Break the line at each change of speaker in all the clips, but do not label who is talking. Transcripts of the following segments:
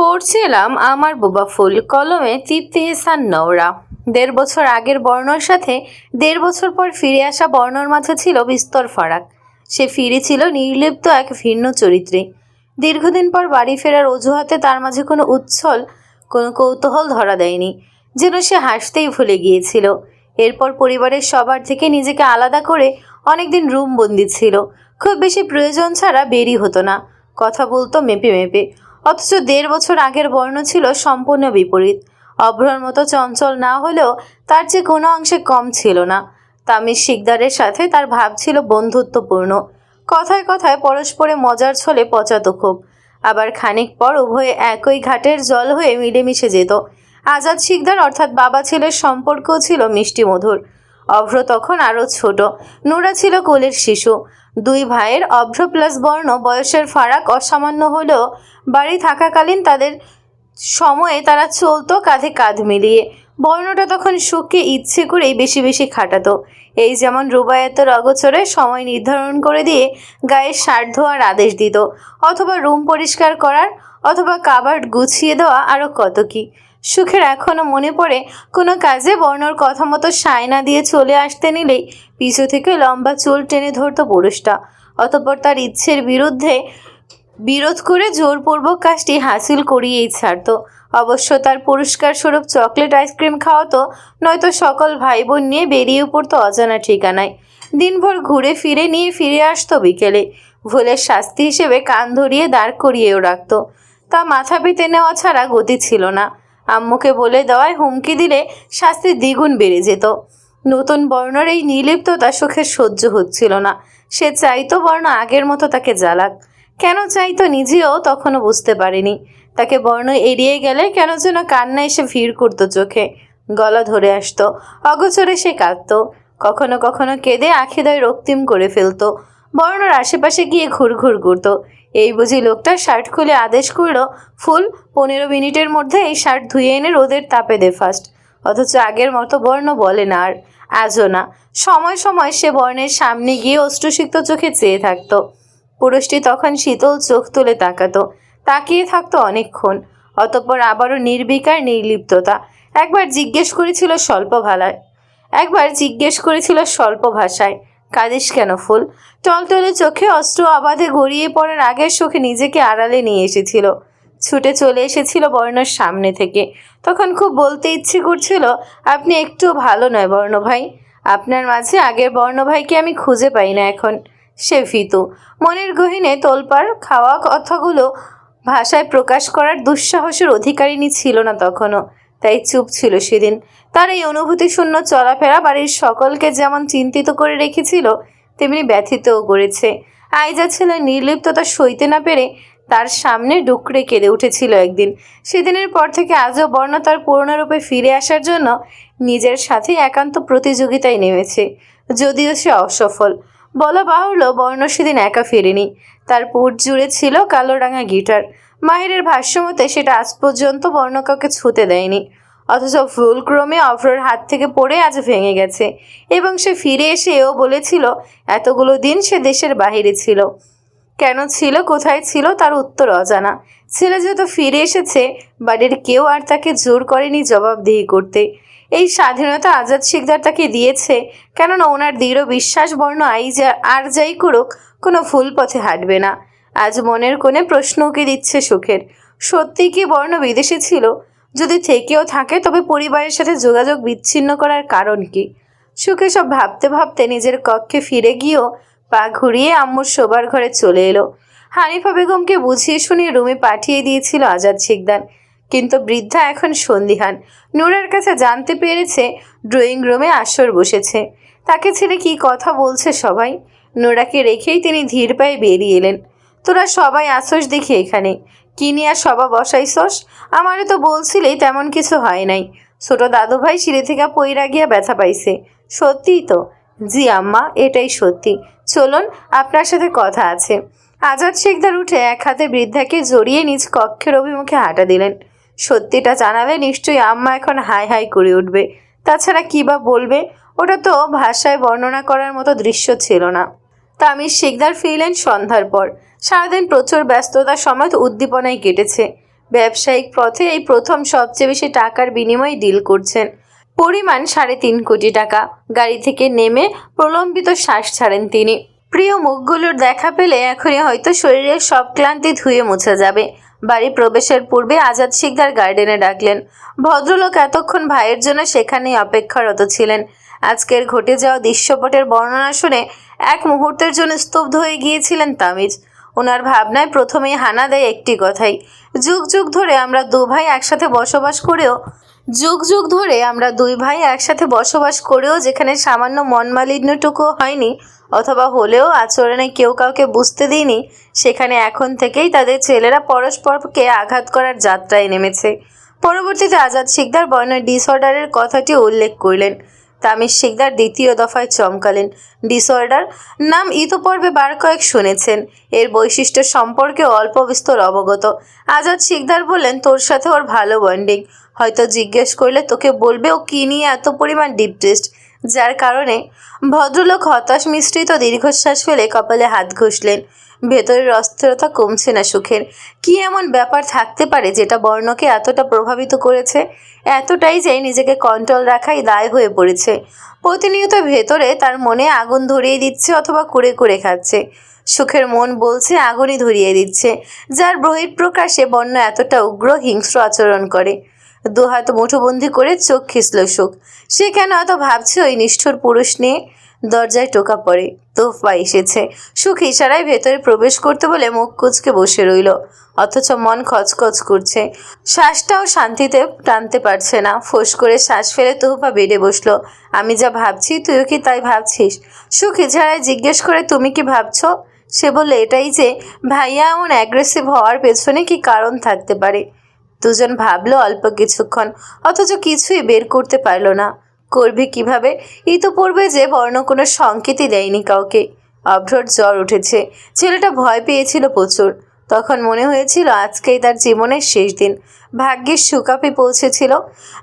পড়ছিলাম আমার বোবা ফুল কলমে তৃপ্তি এহসান নওরা। দেড় বছর আগের বর্ণর সাথে দেড় বছর পর ফিরে আসা বর্ণর মাঝে ছিল বিস্তর ফারাক। সে ফিরেছিল নির্লিপ্ত এক ভিন্ন চরিত্রে। দীর্ঘদিন পর বাড়ি ফেরার অজুহাতে তার মাঝে কোনো উচ্ছল, কোনো কৌতূহল ধরা দেয়নি, যেন সে হাসতেই ভুলে গিয়েছিল। এরপর পরিবারের সবার থেকে নিজেকে আলাদা করে অনেকদিন রুম বন্দি ছিল। খুব বেশি প্রয়োজন ছাড়া বেরি হতো না। কথা বলতো মেপে মেপে। অথচ দেড় বছর আগের বর্ণ ছিল সম্পূর্ণ বিপরীত। অভ্রর মতো চঞ্চল না হলেও তার যে কোনো অংশে কম ছিল না। তামির শিকদারের সাথে তার ভাব ছিল বন্ধুত্বপূর্ণ। কথায় কথায় পরস্পরে মজার ছলে পচাতো খুব। আবার খানিক পর উভয়ে একই ঘাটের জল হয়ে মিলেমিশে যেত। আজাদ শিকদার অর্থাৎ বাবা ছেলের সম্পর্কও ছিল মিষ্টি মধুর অভ্র তখন আরও ছোট। নোরা ছিল কোলের শিশু। দুই ভাইয়ের অভ্র প্লাস বর্ণ বয়সের ফারাক অসামান্য হলেও বাড়ি থাকাকালীন তাদের সময়ে তারা চলতো কাঁধে কাঁধ মিলিয়ে। বর্ণটা তখন সুখকে ইচ্ছে করেই বেশি বেশি খাটাতো। এই যেমন রুবায়তের অগোচরে সময় নির্ধারণ করে দিয়ে গায়ের সার ধোয়ার আদেশ দিত, অথবা রুম পরিষ্কার করার, অথবা কাবার্ড গুছিয়ে দেওয়া আরও কত কি। সুখের এখনও মনে পড়ে। কোনো কাজে বর্ণর কথা মতো সায়না দিয়ে চলে আসতে নিলেই পিছু থেকে লম্বা চুল টেনে ধরতো পুরুষটা। অতঃপর তার ইচ্ছের বিরুদ্ধে বিরোধ করে জোরপূর্বক কাজটি হাসিল করিয়েই ছাড়তো। অবশ্য তার পুরস্কার স্বরূপ চকলেট আইসক্রিম খাওয়াতো, নয়তো সকল ভাই বোন নিয়ে বেরিয়ে পড়তো অজানা ঠিকানায়। দিনভর ঘুরে ফিরে নিয়ে ফিরে আসতো বিকেলে। ভুলের শাস্তি হিসেবে কান ধরিয়ে দাঁড় করিয়েও রাখত। তা মাথা পেতে নেওয়া ছাড়া গতি ছিল না। আম্মুকে বলে দেওয়ায় হুমকি দিলে শাস্তি দ্বিগুণ বেড়ে যেত। নতুন বর্ণর এই নির্লিপ্ততা সুখের সহ্য হচ্ছিল না। সে চাইতো বর্ণ আগের মতো তাকে জ্বালাক। কেন চাইতো নিজেও তখনও বুঝতে পারেনি। তাকে বর্ণ এড়িয়ে গেলে কেন যেন কান্না এসে ভিড় করতো চোখে। গলা ধরে আসতো, অগোচরে সে কাঁদতো। কখনো কখনো কেঁদে আখিদয় রক্তিম করে ফেলতো। বর্ণর আশেপাশে গিয়ে ঘুরঘুর করতো। এই বুঝি লোকটা শার্ট খুলে আদেশ করল, ফুল, পনেরো মিনিটের মধ্যে এই শার্ট ধুয়ে এনে রোদের তাপে দে ফার্স্ট অথচ আগের মতো বর্ণ বলে না আর। আজও না, সময় সময় সে বর্ণের সামনে গিয়ে অষ্টসিক্ত চোখে চেয়ে থাকতো। পুরুষটি তখন শীতল চোখ তুলে তাকাতো, তাকিয়ে থাকতো অনেকক্ষণ। অতঃপর আবারও নির্বিকার নির্লিপ্ততা। একবার জিজ্ঞেস করেছিল স্বল্প ভালায় একবার জিজ্ঞেস করেছিল স্বল্প ভাষায়। কাঁদিস কেন ফুল? টলটলে চোখে অস্ত্র আবাদে গড়িয়ে পড়ার আগের চোখে নিজেকে আড়ালে নিয়ে এসেছিল। ছুটে চলে এসেছিল বর্ণর সামনে থেকে। তখন খুব বলতে ইচ্ছে করছিল, আপনি একটু ভালো নয় বর্ণ ভাই। আপনার মাঝে আগের বর্ণ ভাইকে আমি খুঁজে পাই না এখন। সে ভীতু। মনের গহিনে তোলপাড় খাওয়া কথাগুলো ভাষায় প্রকাশ করার দুঃসাহসের অধিকারিণী ছিল না তখনও। তাই চুপ ছিল সেদিন। তার এই অনুভূতি শূন্য চলাফেরা বাড়ির সকলকে যেমন চিন্তিত করে রেখেছিল, তেমনি ব্যথিতও করেছে। আইজা ছেলে নির্লিপ্ততা সইতে না পেরে তার সামনে ডুকরে কেঁদে উঠেছিল একদিন। সেদিনের পর থেকে আজও বর্ণ তার পূর্ণরূপে ফিরে আসার জন্য নিজের সাথে একান্ত প্রতিযোগিতায় নেমেছে। যদিও সে অসফল। বলা বাহুল্য বর্ণ সেদিন একা ফেরেনি। তার পুট জুড়ে ছিল কালো রাঙা গিটার। মাহিরের ভাষ্যমতে সেটা আজ পর্যন্ত বর্ণ কাউকে ছুতে দেয়নি। অথচ ভুলক্রমে অফরোর হাত থেকে পড়ে আজ ভেঙে গেছে এবং সে ফিরে এসে এও বলেছিল, এতগুলো দিন সে দেশের বাহিরে ছিল। কেন ছিল, কোথায় ছিল, তার উত্তর অজানা। ছেলে যেহেতু ফিরে এসেছে, বাড়ির কেউ আর তাকে জোর করেনি জবাবদিহি করতে। এই স্বাধীনতা আজাদ শিকদার তাকে দিয়েছে, কেননা ওনার দৃঢ় বিশ্বাস বর্ণ আই যা আর যাই করুক, কোনো ভুল পথে হাঁটবে না। আজ মনের কোণে প্রশ্ন উকে দিচ্ছে সুখের? সত্যি কি বর্ণ বিদেশে ছিল? যদি থেকেও থাকে, তবে পরিবারের সাথে যোগাযোগ বিচ্ছিন্ন করার কারণ কি? সুখে সব ভাবতে ভাবতে নিজের কক্ষে ফিরে গিয়েও পা ঘুরিয়ে আম্মুর শোবার ঘরে চলে এলো। হানিফা বেগমকে বুঝিয়ে শুনিয়ে রুমে পাঠিয়ে দিয়েছিল আজাদ শিকদার। কিন্তু বৃদ্ধা এখন সন্দিহান। নূরের কাছে জানতে পেরেছে ড্রয়িং রুমে আসর বসেছে। তাকে ছেড়ে কি কথা বলছে সবাই? নোরাকে রেখেই তিনি ধীর পায়ে বেরিয়ে এলেন। তোরা সবাই আসোস দেখি এখানে। কি নিয়ে আর সবা বসাইছস? আমারে তো বলছিলেই তেমন কিছু হয় নাই। ছোট দাদু ভাই সিঁড়ি থেকে পইরা গিয়া ব্যথা পাইছে। সত্যিই তো। জি আম্মা, এটাই সত্যি। চলুন, আপনার সাথে কথা আছে। আজাদ শেখদার উঠে এক হাতে বৃদ্ধাকে জড়িয়ে নিজ কক্ষের অভিমুখে হাঁটা দিলেন। সত্যিটা জানালে নিশ্চয়ই আম্মা এখন হাই হাই করে উঠবে। তাছাড়া কী বা বলবে, ওটা তো ভাষায় বর্ণনা করার মতো দৃশ্য ছিল না। তামির শিকদার ফিরলেন সন্ধ্যার পর। সারাদিন প্রচুর ব্যস্ততার সময় উদ্দীপনায় কেটেছে। ব্যবসায়িক পথে এই প্রথম সবচেয়ে বেশি টাকার বিনিময়ে ডিল করছেন। পরিমাণ সাড়ে তিন কোটি টাকা। গাড়ি থেকে নেমে প্রলম্বিত শ্বাস ছাড়েন তিনি। প্রিয় মুখগুলোর দেখা পেলে এখনই হয়তো শরীরের সব ক্লান্তি ধুয়ে মুছে যাবে। বাড়ি প্রবেশের পূর্বে আজাদ শিকদার গার্ডেনে ডাকলেন। ভদ্রলোক এতক্ষণ ভাইয়ের জন্য সেখানেই অপেক্ষারত ছিলেন। আজকের ঘটে যাওয়া দৃশ্যপটের বর্ণনা শুনে এক মুহূর্তের জন্য স্তব্ধ হয়ে গিয়েছিলেন তামিজ। ওনার ভাবনায় প্রথমেই হানা দেয় একটি কথাই, যুগ যুগ ধরে আমরা দু ভাই একসাথে বসবাস করেও, যুগ যুগ ধরে আমরা দুই ভাই একসাথে বসবাস করেও যেখানে সামান্য মনমালিন্যটুকু হয়নি অথবা হলেও আচরণে কেউ কাউকে বুঝতে দিইনি, সেখানে এখন থেকেই তাদের ছেলেরা পরস্পরকে আঘাত করার যাত্রায় নেমেছে। পরবর্তীতে আজাদ শিকদার বর্ণ ডিসঅর্ডারের কথাটি উল্লেখ করলেন। তামির শিকদার দ্বিতীয় দফায় চমকালেন। ডিসঅর্ডার, নাম ইতোপর্বে বার কয়েক শুনেছেন। এর বৈশিষ্ট্য সম্পর্কে অল্প বিস্তর অবগত। আজাদ শিকদার বললেন, তোর সাথে ওর ভালো বন্ডিং হয়তো জিজ্ঞেস করলে তোকে বলবে ও কী নিয়ে এত পরিমাণ ডিপ্রেসড যার কারণে ভদ্রলোক হতাশ মিশ্রিত দীর্ঘশ্বাস ফেলে কপালে হাত ঘষলেন। ভেতরের অস্থিরতা কমছে না সুখের। কি এমন ব্যাপার থাকতে পারে যেটা বর্ণকে এতটা প্রভাবিত করেছে? এতটাই যে নিজেকে কন্ট্রোল রাখাই দায় হয়ে পড়েছে। প্রতিনিয়ত ভেতরে তার মনে আগুন ধরিয়ে দিচ্ছে অথবা কুড়ে কুড়ে খাচ্ছে। সুখের মন বলছে আগুনই ধরিয়ে দিচ্ছে, যার বহিঃপ্রকাশে বর্ণ এতটা উগ্র হিংস্র আচরণ করে। দু হাত মুঠোবন্দি করে চোখ খিসল সুখ। সে কেন এত ভাবছে ওই নিষ্ঠুর পুরুষ নিয়ে? দরজায় টোকা পড়ে, তোফা এসেছে। সুখ ইশারায় ভেতরে প্রবেশ করতে বলে মুখ কুচকে বসে রইল, অথচ মন খচখচ করছে। শ্বাসটাও শান্তিতে টানতে পারছে না। ফোঁস করে শ্বাস ফেলে তোহফা বেড়ে বসল, আমি যা ভাবছি তুইও কি তাই ভাবছিস? সুখ ইশারায় জিজ্ঞেস করে, তুমি কি ভাবছ? সে বললে, এটাই যে ভাইয়া এমন অ্যাগ্রেসিভ হওয়ার পেছনে কি কারণ থাকতে পারে? দুজন ভাবলো অল্প কিছুক্ষণ, অথচ কিছুই বের করতে পারল না। করবে কীভাবে? ইতোপূর্বে যে বর্ণ কোনো সংকেতই দেয়নি কাউকে। অভ্রর জ্বর উঠেছে। ছেলেটা ভয় পেয়েছিল প্রচুর। তখন মনে হয়েছিল আজকেই তার জীবনের শেষ দিন। ভাগ্যের সুকাপে পৌঁছেছিল।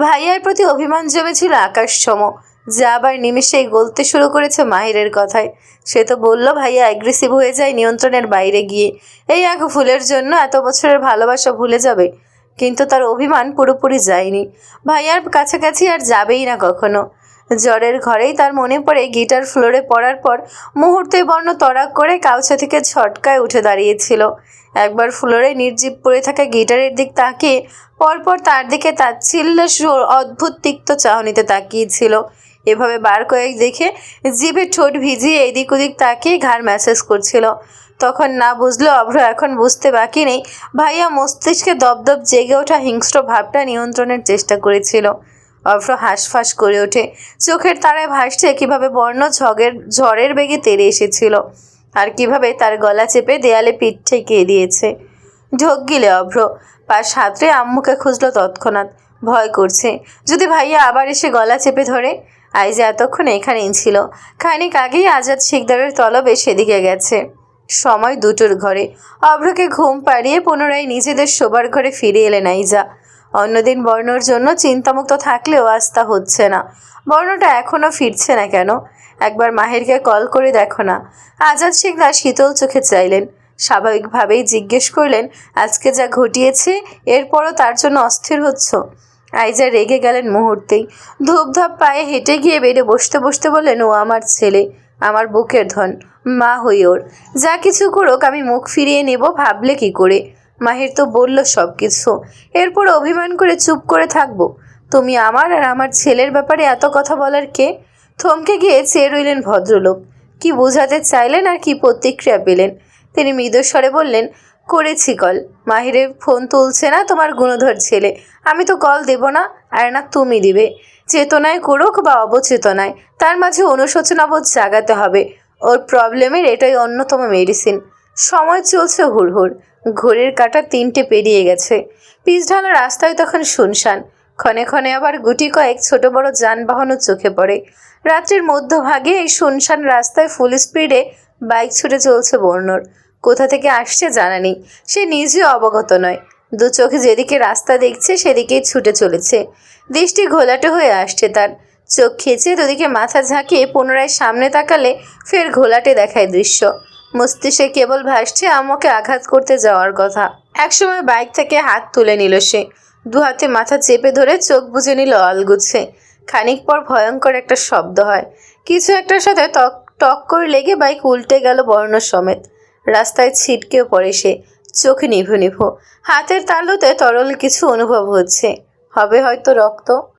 ভাইয়ার প্রতি অভিমান জমেছিল আকাশ সম যা আবার নিমেষেই গলতে শুরু করেছে মাহিরের কথায়। সে তো বলল, ভাইয়া অ্যাগ্রেসিভ হয়ে যায় নিয়ন্ত্রণের বাইরে গিয়ে। এই এক ফুলের জন্য এত বছরের ভালোবাসা ভুলে যাবে। কিন্তু তার অভিমান পুরোপুরি যায়নি। ভাইয়ার কাছাকাছি আর যাবেই না কখনো। জ্বরের ঘরেই তার মনে পড়ে গিটার ফ্লোরে পড়ার পর মুহূর্তে বর্ণ তড়াক করে কাউচা থেকে ছটকায় উঠে দাঁড়িয়েছিল। একবার ফ্লোরে নির্জীব পড়ে থাকা গিটারের দিক তাকিয়ে পরপর তার দিকে তাচ্ছিল্য অদ্ভুত তিক্ত চাহনিতে তাকিয়েছিল। এভাবে বার কয়েক দেখে জিভে ঠোঁট ভিজিয়ে এদিক ওদিক তাকিয়ে ঘাড় ম্যাসেজ করছিল। তখন না বুঝলেও অভ্র এখন বুঝতে বাকি নেই। ভাইয়া মস্তিষ্কে দপদপ জেগে ওঠা হিংস্র ভাবটা নিয়ন্ত্রণের চেষ্টা করেছিল। অভ্র হাঁসফাঁস করে ওঠে। চোখের তারায় ভাসছে কীভাবে বর্ণ ঝগের, ঝড়ের বেগে তেড়ে এসেছিল আর কীভাবে তার গলা চেপে দেয়ালে পিঠ ঠেকিয়ে দিয়েছে। ঢোক গিলে অভ্র। পাশ হাতরে আম্মুকে খুঁজলো তৎক্ষণাৎ। ভয় করছে। যদি ভাইয়া আবার এসে গলা চেপে ধরে? আইজা এতক্ষণ এখানেই ছিল। খানিক আগেই আজাদ শিকদারের তলবে সেদিকে গেছে। সময় দুটোর ঘরে। অভ্রকে ঘুম পাড়িয়ে পুনরায় নিজেদের শোবার ঘরে ফিরে এলেন আইজা। অন্যদিন বর্ণর জন্য চিন্তামুক্ত থাকলেও তা হচ্ছে না। বর্ণটা এখনও ফিরছে না কেন? একবার মাহেরকে কল করে দেখো না। আজাদ শিকদার শীতল চোখে চাইলেন। স্বাভাবিকভাবেই জিজ্ঞেস করলেন, আজকে যা ঘটিয়েছে, এরপরও তার জন্য অস্থির হচ্ছ? আইজা রেগে গেলেন মুহূর্তেই। ধূপধাপ পায়ে হেঁটে গিয়ে বেড়ে বসতে বসতে বললেন, ও আমার ছেলে। আমার বুকের ধন। মা হই ওর। যা কিছু করুক, আমি মুখ ফিরিয়ে নেব, ভাবলে কি করে? মাহির তো বলল সব কিছু এরপর অভিমান করে চুপ করে থাকব। তুমি আমার আর আমার ছেলের ব্যাপারে এত কথা বলার কে? থমকে গিয়ে চেয়ে রইলেন ভদ্রলোক। কি বোঝাতে চাইলেন আর কি প্রতিক্রিয়া পেলেন? তিনি মৃদস্বরে বললেন, করেছি কল। মাহিরের ফোন তুলছে না তোমার গুণধর ছেলে। আমি তো কল দেব না, আর না তুমি দিবে। চেতনায় করুক বা অবচেতনায়, তার মাঝে অনুশোচনাবোধ জাগাতে হবে। ওর প্রবলেমের এটাই অন্যতম মেডিসিন। সময় চলছে হুড়হুড়। ঘড়ির কাটা তিনটে পেরিয়ে গেছে। পিচ ঢালা রাস্তায় তখন শুনশান। ক্ষণে ক্ষণে আবার গুটি কয়েক ছোট বড় যানবাহনও চোখে পড়ে। রাত্রির মধ্যভাগে এই শুনশান রাস্তায় ফুল স্পিডে বাইক ছুটে চলছে বর্ণর। কোথা থেকে আসছে জানা নেই। সে নিজেও অবগত নয়। দু চোখে যেদিকে রাস্তা দেখছে সেদিকেই ছুটে চলেছে। দৃষ্টি ঘোলাটে হয়ে আসছে তার। চোখ খেঁচে দুদিকে মাথা ঝাঁকিয়ে পুনরায় সামনে তাকালে ফের ঘোলাটে দেখায় দৃশ্য। মস্তিষ্কে কেবল ভাসছে আমাকে আঘাত করতে যাওয়ার কথা। একসময় বাইক থেকে হাত তুলে নিল সে। দু হাতে মাথা চেপে ধরে চোখ বুজে নিল অলগুচ্ছে খানিক পর ভয়ঙ্কর একটা শব্দ হয়। কিছু একটার সাথে টক টক করে লেগে বাইক উল্টে গেল বর্ণ সমেত। রাস্তায় ছিটকেও পড়ে সে। চোখ নিভু নিভু। হাতের তালুতে তরল কিছু অনুভব হচ্ছে। হবে হয়তো রক্ত।